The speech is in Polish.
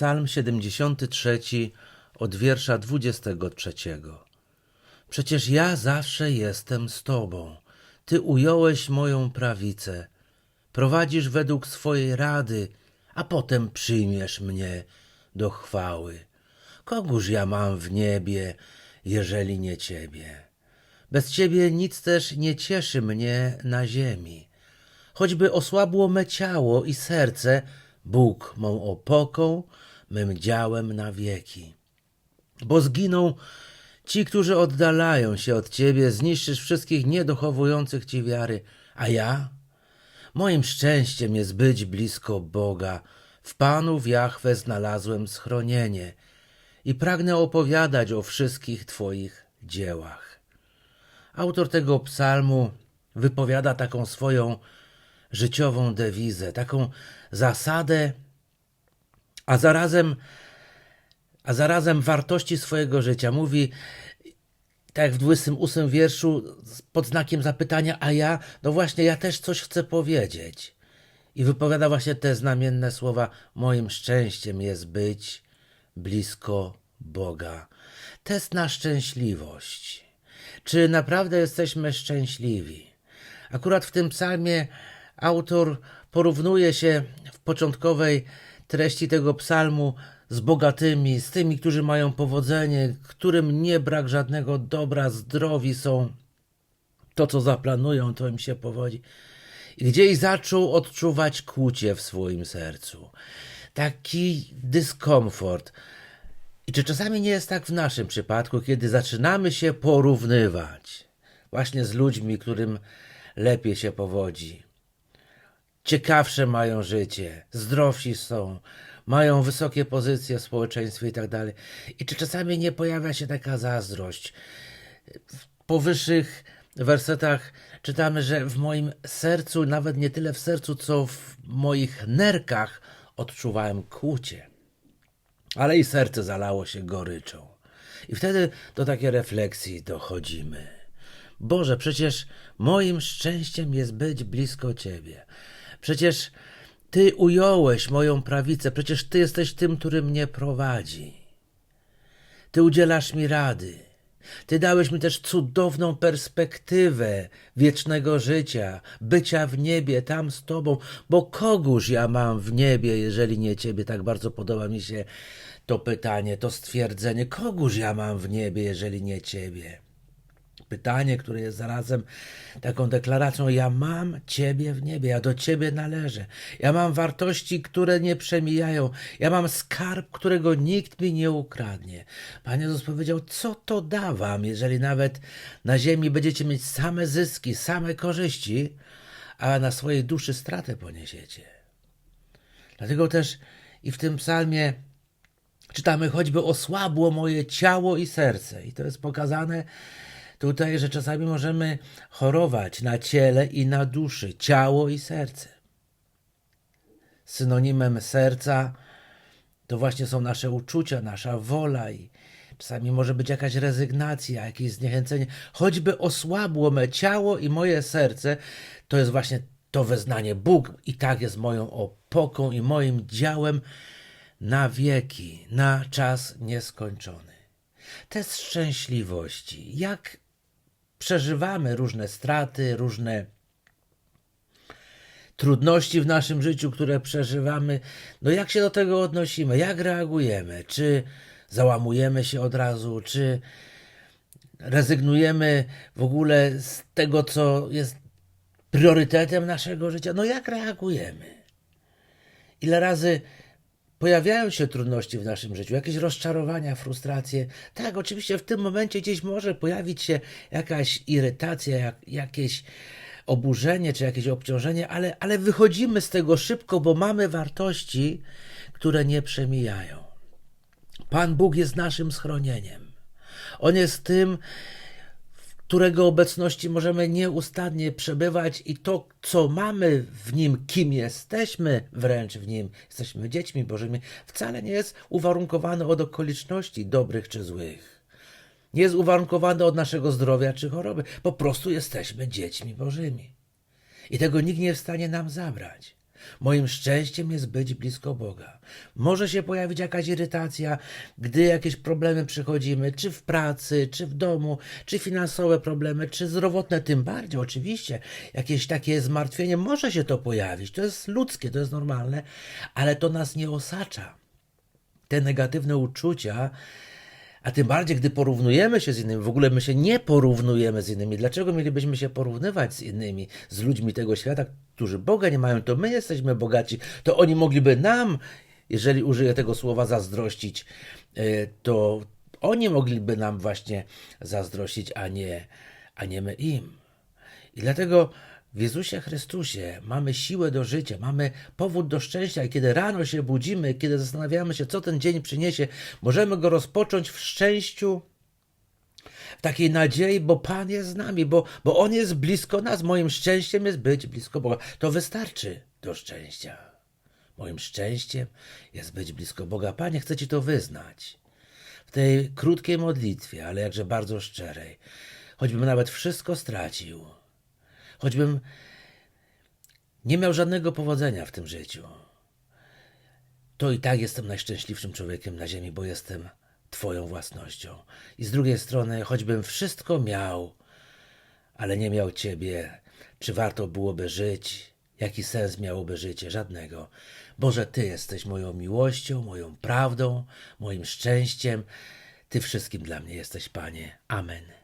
Psalm 73 od wiersza 23. Przecież ja zawsze jestem z Tobą. Ty ująłeś moją prawicę. Prowadzisz według swojej rady, a potem przyjmiesz mnie do chwały. Kogóż ja mam w niebie, jeżeli nie Ciebie? Bez Ciebie nic też nie cieszy mnie na ziemi. Choćby osłabło me ciało i serce, Bóg mą opoką, mym działem na wieki. Bo zginą ci, którzy oddalają się od Ciebie, zniszczysz wszystkich niedochowujących Ci wiary, a ja? Moim szczęściem jest być blisko Boga. W Panu w Jahwe znalazłem schronienie i pragnę opowiadać o wszystkich Twoich dziełach. Autor tego psalmu wypowiada taką swoją życiową dewizę, taką zasadę, a zarazem, a zarazem wartości swojego życia. Mówi, tak jak w 28 wierszu, pod znakiem zapytania, a ja, no właśnie, ja też coś chcę powiedzieć. I wypowiada właśnie te znamienne słowa: Moim szczęściem jest być blisko Boga. Test na szczęśliwość. Czy naprawdę jesteśmy szczęśliwi? Akurat w tym psalmie autor porównuje się w początkowej treści tego psalmu z bogatymi, z tymi, którzy mają powodzenie, którym nie brak żadnego dobra, zdrowi są. To, co zaplanują, to im się powodzi. I gdzieś zaczął odczuwać kłucie w swoim sercu. Taki dyskomfort. I czy czasami nie jest tak w naszym przypadku, kiedy zaczynamy się porównywać właśnie z ludźmi, którym lepiej się powodzi? Ciekawsze mają życie, zdrowsi są, mają wysokie pozycje w społeczeństwie i tak dalej. I czy czasami nie pojawia się taka zazdrość? W powyższych wersetach czytamy, że w moim sercu, nawet nie tyle w sercu, co w moich nerkach, odczuwałem kłucie ale i serce zalało się goryczą. I wtedy do takiej refleksji dochodzimy. Boże, przecież moim szczęściem jest być blisko Ciebie. Przecież Ty ująłeś moją prawicę, przecież Ty jesteś tym, który mnie prowadzi. Ty udzielasz mi rady. Ty dałeś mi też cudowną perspektywę wiecznego życia, bycia w niebie, tam z Tobą, bo kogóż ja mam w niebie, jeżeli nie Ciebie? Tak bardzo podoba mi się to pytanie, to stwierdzenie, kogóż ja mam w niebie, jeżeli nie Ciebie? Pytanie, które jest zarazem taką deklaracją: Ja mam Ciebie w niebie, ja do Ciebie należę. Ja mam wartości, które nie przemijają. Ja mam skarb, którego nikt mi nie ukradnie. Pan Jezus powiedział: Co to da Wam, jeżeli nawet na ziemi będziecie mieć same zyski, same korzyści, a na swojej duszy stratę poniesiecie? Dlatego też i w tym psalmie czytamy: Choćby osłabło moje ciało i serce. I to jest pokazane tutaj, że czasami możemy chorować na ciele i na duszy, ciało i serce. Synonimem serca to właśnie są nasze uczucia, nasza wola i czasami może być jakaś rezygnacja, jakieś zniechęcenie. Choćby osłabło me ciało i moje serce, to jest właśnie to wyznanie. Bóg i tak jest moją opoką i moim działem na wieki, na czas nieskończony. Test szczęśliwości. Jak przeżywamy różne straty, różne trudności w naszym życiu, które przeżywamy, no jak się do tego odnosimy, jak reagujemy, czy załamujemy się od razu, czy rezygnujemy w ogóle z tego, co jest priorytetem naszego życia, no jak reagujemy? Ile razy pojawiają się trudności w naszym życiu, jakieś rozczarowania, frustracje. Tak, oczywiście w tym momencie gdzieś może pojawić się jakaś irytacja, jak, jakieś oburzenie czy jakieś obciążenie, ale, ale wychodzimy z tego szybko, bo mamy wartości, które nie przemijają. Pan Bóg jest naszym schronieniem. On jest tym, którego obecności możemy nieustannie przebywać i to, co mamy w Nim, kim jesteśmy wręcz w Nim, jesteśmy dziećmi Bożymi, wcale nie jest uwarunkowane od okoliczności dobrych czy złych. Nie jest uwarunkowane od naszego zdrowia czy choroby. Po prostu jesteśmy dziećmi Bożymi. I tego nikt nie jest w stanie nam zabrać. Moim szczęściem jest być blisko Boga. Może się pojawić jakaś irytacja, gdy jakieś problemy przychodzimy, czy w pracy, czy w domu, czy finansowe problemy, czy zdrowotne, tym bardziej oczywiście. Jakieś takie zmartwienie może się to pojawić. To jest ludzkie, to jest normalne, ale to nas nie osacza. Te negatywne uczucia, a tym bardziej, gdy porównujemy się z innymi, w ogóle my się nie porównujemy z innymi. Dlaczego mielibyśmy się porównywać z innymi, z ludźmi tego świata, którzy Boga nie mają? To my jesteśmy bogaci, to oni mogliby nam, jeżeli użyję tego słowa, zazdrościć, e, to oni mogliby nam właśnie zazdrościć, a nie, a nie my im. I dlatego w Jezusie Chrystusie mamy siłę do życia, mamy powód do szczęścia i kiedy rano się budzimy, kiedy zastanawiamy się, co ten dzień przyniesie, możemy go rozpocząć w szczęściu, w takiej nadziei, bo Pan jest z nami, bo, bo On jest blisko nas. Moim szczęściem jest być blisko Boga. To wystarczy do szczęścia. Moim szczęściem jest być blisko Boga. Panie, chcę Ci to wyznać. W tej krótkiej modlitwie, ale jakże bardzo szczerej. Choćbym nawet wszystko stracił, choćbym nie miał żadnego powodzenia w tym życiu, to i tak jestem najszczęśliwszym człowiekiem na ziemi, bo jestem Twoją własnością. I z drugiej strony, choćbym wszystko miał, ale nie miał Ciebie, czy warto byłoby żyć? Jaki sens miałoby życie? Żadnego. Boże, Ty jesteś moją miłością, moją prawdą, moim szczęściem. Ty wszystkim dla mnie jesteś, Panie. Amen.